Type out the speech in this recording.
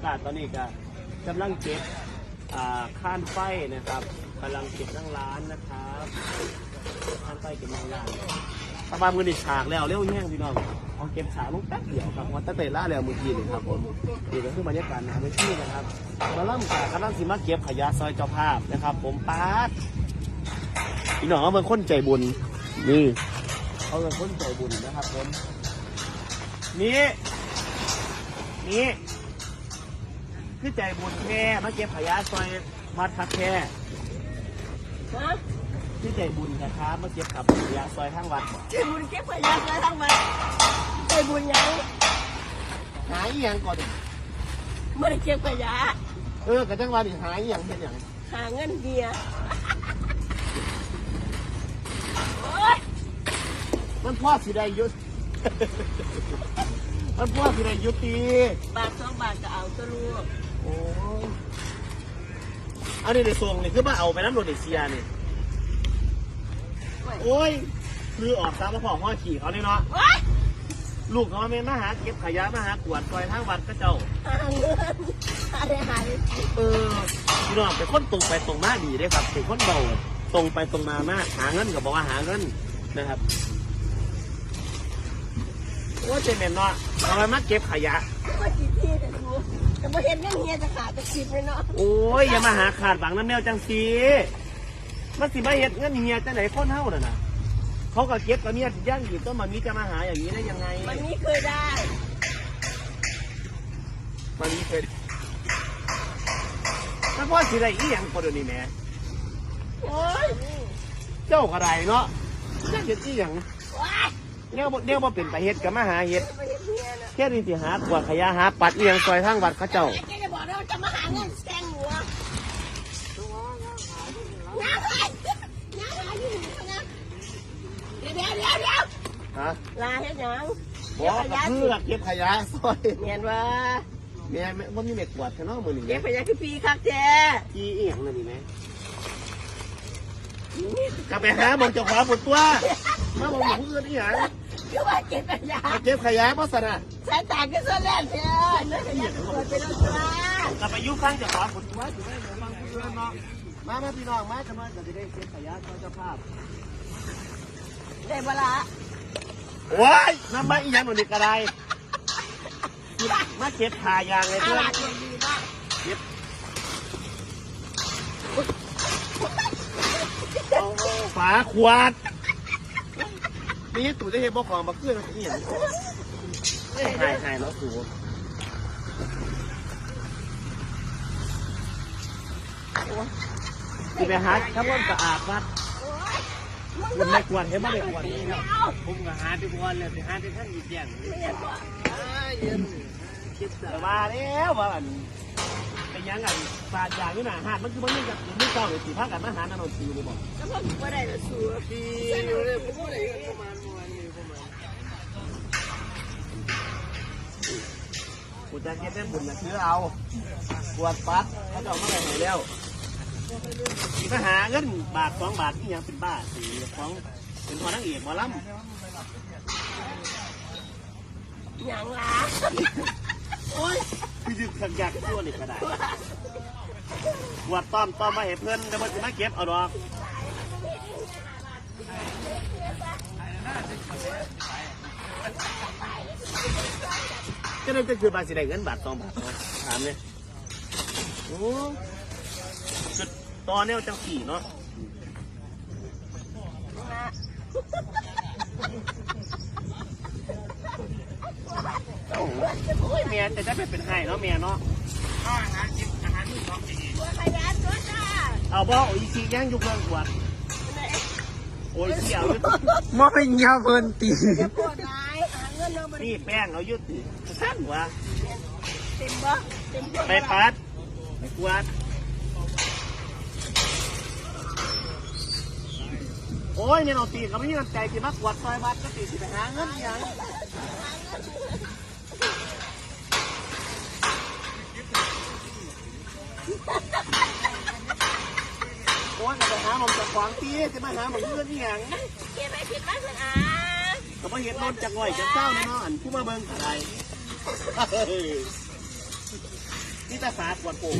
ากาศตอนนี้ก็กำลังเก็บข้านไฟนะครับกำลังเก็บนั่งร้านนะครับข้านไฟเก็บนั่งร้านประมาณมือดิฉากแล้วเร็วแห้งพี่น้องเอาเก็บฉากลงแป๊บเดียวครับวันตั้งแต่ล่าแล้วมือกี้นี่ครับผมนี่ก็คือบรรยากาศนะไม่ชื่อนะครับมาล่ำกากำลังสิมาเก็บขยะซอยเจ้าภาพนะครับ ผมปาดพี่น้องเขาเป็นคนใจบุญนี่เขาเป็นคนใจบุญนะครับผมนี่นี่ คือใจบุญแค่มาเก็บขยะซอยวัดคักแค่ฮะคือใจบุญนะครับมาเก็บขับขยะซอยข้างวัดใจบุญเก็บขยะไปทั้งวันใจบุญยังหายอหย่างก่อนดิไม่ได้เก็บขยะเออกระจังวันนี่หายอหย่างเป็นอย่างหาเงินเบียร์โอ๊ยมันพ่อสิได้ยุดมันพ่อสิได้ยุติบาทสองบาทก็เอาตัวลูก โอ้ยเอานี่ในทรงนี่คือมาเอาไปน้ำโดนเดเซียนี่ โอ้ย คือออกตามมาพ่อพ่อขี่เขาเนี่ยเนาะโอ๊ยลูกเขามาเมนมาหาเก็บขยะมาหากวาดซอยทางวัดก็เจ้าหาเงินหาได้หาได้เออพี่น้องเป็นคนตรงไปตรงมาดีเด้ครับเป็นคนเบาตรงไปตรงมามากหาเงินก็บอกว่าหาเงินนะครับว่าเจเมนเนาะเอาไปมาเก็บขยะก็จีที่แต่ดู แต่มาเห็นเงินเฮียจะขาดจะสิบเลยเนาะโอ้ยอย่ามาหาขาดหวังน้ำแนวจังสีมันสิมาเห็ดเงินเฮียจังไหนคนเท่าน่ะนะเขาก็เก็บกับเมียย่างอยู่ต้นมันมีจะมาหาอย่างนี้ได้ยังไงมันนี้เคยได้มันมีเคยถ้าพ่อสิได้อีหยังคนเดียวนี้แหม่โอ๊ยเจ้าก็ได้เนาะจะเห็ดอีหยังโอ๊ย เนี่ยบ่เนี่ยว่าเป็นไปเฮ็ดกับมาหาเฮ็ดไปเห็นเฮียนะแค่นี้สิหากวาดขยะหาปัดเอียงซอยทางวัดเขาเจ้าไอ้แกจะบอกว่าจะมาหาเงินแซงหัวน้าหายน้าหายอยู่นะเดี๋ยวเดี๋ยวเดี๋ยวเดี๋ยวฮะลาเฮ็ดหยังบเก็อบกขยะเพื่สิอเก็บขยะซอยเนียนว่าแม่แม่บ่มีเม็ดกวาดแค่เนาะมื้อนี้เก็แม่บขยะคือปีคักแท้อีอีหยังนั่นนี่แม่กลับไปหาหมองเจ้าของหมดตัวมาบอกหมองอื่นอีหยัง คือว่าเก็บขยะมาเก็บขยะบ่ซั่นน่ะสายตาก็ส่วนแรกเท้เนื้อขยะก็ควรเป็นอันตรายกลับไปอยู่ข้างเจ้าของหมดตัวสิได้บ่ฟังเพื่อนเนาะมามาพี่น้องมาจังว่าก็สิได้เก็บขยะซอยเจ้าภาพได้บ่ละโอ้ยน้ำมาอีหยังหนูนี่ก็ได้มาเก็บขายางเลยอาเพื่อนลาดยังดีเนาะเอาฝาขวด นี่ตู่จะเห็นบอกของมาเคลื่อนนี่อย่างหายหายแล้วตู่จะไปหาถ้าว่าสะอาดวัดมันไม่กควรเห็นไม่ได้ควรไม่เอาผมก็หาไปควรเลยไปหาไปท่านอีกอย่างเห็นว่าแต่ว่าแล้วว่าอัน เป็นยังไงปาดอย่างนี้น่ะหาดมันคือมันไม่กับไม่เก่าเลยสีผ้ากันมาหานาโนตีเลยบอกแล้วพอบ่ได้ละสัวดีเลยผมก็เลยประมาณประมาณนี้ประมาณกูจะเก็บได้บุญนะซื้อเอาปวดปัดเขาจะเอามาไหนให้แล้วมาหาเงินบาทสองบาทนี่ยังเป็นบ้าสี่ของเป็นพอนังเอกหมอลำหยังล่ะ โอ้ยคือจึกขันยากตัวนี่ก็ได้ปวดต้อมต้อมมาให้เพื่อนแล้วมันจะมาเก็บเอาดอกก็นั่นก็คือบาทสิได้เงินบาทสองบาทถามเนี่ยโอ้จุดตอนแนวจังสี่เนาะ โอ้ย เมียแต่จะไปเป็นไห้เนาะเมียเนาะตัวขยะตัวจ้าเอาบ่โอ้ยซีย่างอยู่เมืองขวดโอ้ยเสี่ยวอยู่มาเป็นยาเพิ่นตีจะปวดร้ายหาเงินเราบ่ได้นี่แป้งเอาอยู่สั้นวะเต็มบ่เต็มบ่ไปปัดไปกวาดโอ้ยเนี่ยเราตีเขาไม่มีน้ำใจสิมากวาดซอยบัดก็ตีสิไปหาเงินอหย่างโอ้ยจะไปหาผมจากขวางตีจะมาหาผมเพื่อนอหย่างเก็บไปผิดมากเลยอะก็มาเห็นนนจากหน่อยจากเจ้านี่เนาะอันผู้มาเบิ่งอะไรนี่ตากวดโป่ง